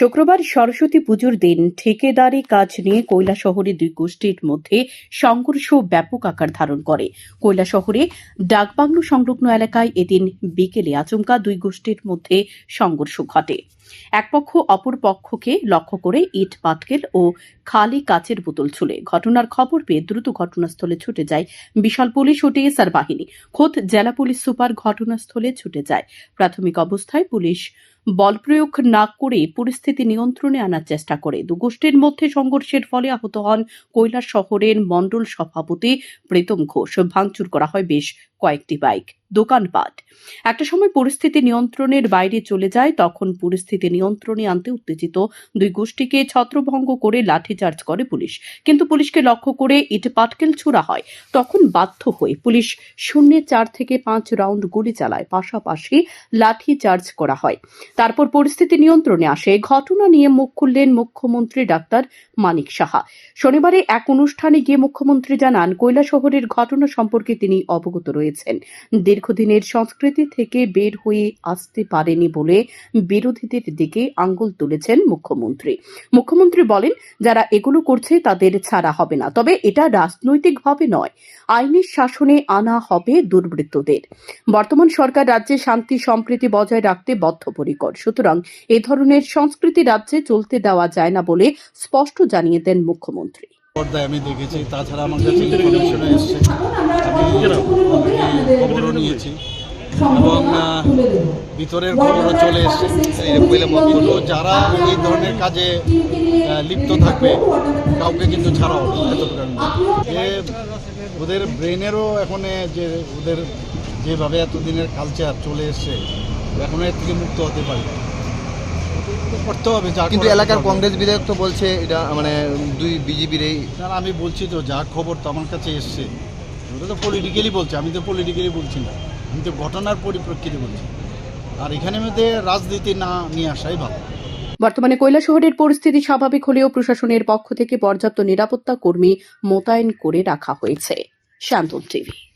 শুক্রবার সরস্বতী পুজোর দিন ঠিকাদারি কাজ নিয়ে কৈলা শহরে দুই গোষ্ঠীর মধ্যে সংঘর্ষ ব্যাপক আকার ধারণ করে। কৈলা শহরে ডাকবাংলো সংলগ্ন এলাকায় এদিন বিকেলে আচমকা দুই গোষ্ঠীর মধ্যে সংঘর্ষ ঘটে। এক পক্ষ অপর পক্ষকে লক্ষ্য করে ইট, পাটকেল ও খালি কাচের বোতল ছুলে ঘটনার খবর পেয়ে দ্রুত ঘটনাস্থলে ছুটে যায় বিশাল পুলিশ ও টিএসআর বাহিনী। খোদ জেলা পুলিশ সুপার ঘটনাস্থলে ছুটে যায়। প্রাথমিক অবস্থায় পুলিশ বল প্রয়োগ না করে পরিস্থিতি নিয়ন্ত্রণে আনার চেষ্টা করে। দু গোষ্ঠীর মধ্যে সংঘর্ষের ফলে আহত হন কৈলাস শহরের মণ্ডল সভাপতি প্রীতম ঘোষ। ভাঙচুর করা হয় বেশ কয়েকটি বাইক দোকানপাট একটা সময় পরিস্থিতি নিয়ন্ত্রণের বাইরে চলে যায়, তখন পরিস্থিতি নিয়ন্ত্রণে আনতে উত্তেজিত। দুই গোষ্ঠীকে ছত্রভঙ্গ করে লাঠিচার্জ করে পুলিশ। কিন্তু পুলিশকে লক্ষ্য করে ইট পাটকেল ছোড়া হয়। তখন বাধ্য হয়ে পুলিশ শূন্যে চার থেকে পাঁচ রাউন্ড গুলি চালায়, পাশাপাশি লাঠি চার্জ করা হয়। তারপর পরিস্থিতি নিয়ন্ত্রণে আসে। ঘটনা নিয়ে মুখ খুললেন মুখ্যমন্ত্রী ডাক্তার মানিক সাহা। শনিবারে এক অনুষ্ঠানে গিয়ে মুখ্যমন্ত্রী জানান কৈলা শহরের ঘটনা সম্পর্কে তিনি অবগত রয়েছেন। দীর্ঘদিনের সংস্কৃতি থেকে বের হয়ে আসতে পারেনি বলে বিরোধীদের দিকে আঙ্গুল তুলেছেন মুখ্যমন্ত্রী। মুখ্যমন্ত্রী বলেন, যারা এগুলো করছে তাদের ছাড়া হবে না। তবে এটা রাজনৈতিকভাবে নয়। আইনের শাসনে আনা হবে দুর্বৃত্তদের। বর্তমান সরকার রাজ্যে শান্তি, সম্প্রীতি বজায় রাখতে বদ্ধপরিকর। সুতরাং এ ধরনের সংস্কৃতি রাজ্যে চলতে দেওয়া যায় না বলে স্পষ্ট জানিয়ে দেন মুখ্যমন্ত্রী। পর্দায় আমি দেখেছি, তাছাড়া আমার কাছে ইনফরমেশনও এসছে। আমি খবরও নিয়েছি। এবং ভিতরের খবরও চলে এসছে। কিন্তু যারা এই ধরনের কাজে লিপ্ত থাকবে, কাউকে কিন্তু ছাড়া হবে। যে ওদের ব্রেনেরও এখন যে, ওদের যেভাবে এতদিনের কালচার চলে এসছে, এখনও এর থেকে মুক্ত হতে পারে। করতে হবে যা কিন্তু এলাকার কংগ্রেস বিধায়ক তো বলছে এটা মানে দুই বিজেপির এই আমি বলছি তো যা খবর তো আমার কাছে এসছে। ওটা তো পলিটিক্যালি বলছে আমি তো পলিটিক্যালি বলছি না। আমি তো ঘটনার পরিপ্রেক্ষিতে বলছি। আর এখানে মধ্যে রাজনীতি না নিয়ে আসাই ভালো। বর্তমানে কৈলা শহরের পরিস্থিতি স্বাভাবিক হলেও প্রশাসনের পক্ষ থেকে পর্যাপ্ত নিরাপত্তা কর্মী মোতায়েন করে রাখা হয়েছে। শান্তন টিভি।